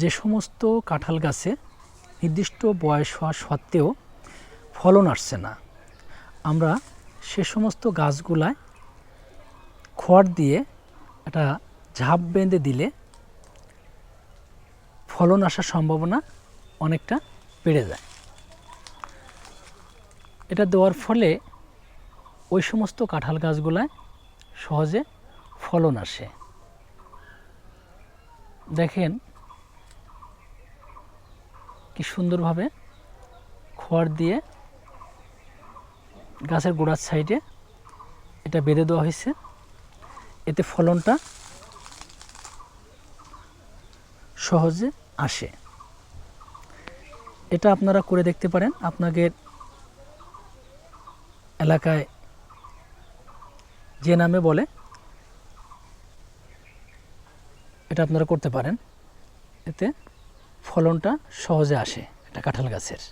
যে সমস্ত কাঁঠাল গাছে নির্দিষ্ট বয়স হওয়া সত্ত্বেও ফলন আসছে না, আমরা সে সমস্ত গাছগুলায় খড় দিয়ে একটা ঝাঁপ বেঁধে দিলে ফলন আসার সম্ভাবনা অনেকটা বেড়ে যায়। এটা দেওয়ার ফলে ওই সমস্ত কাঁঠাল গাছগুলায় সহজে ফলন আসে। দেখেন কি সুন্দরভাবে খড় দিয়ে গাছের গোড়ার সাইডে এটা বেঁধে দেওয়া হয়েছে। এতে ফলনটা সহজে আসে। এটা আপনারা করে দেখতে পারেন। আপনাদের এলাকায় যে নামে বলে, এটা আপনারা করতে পারেন। এতে ফলনটা সহজে আসে এটা কাঁঠাল গাছের।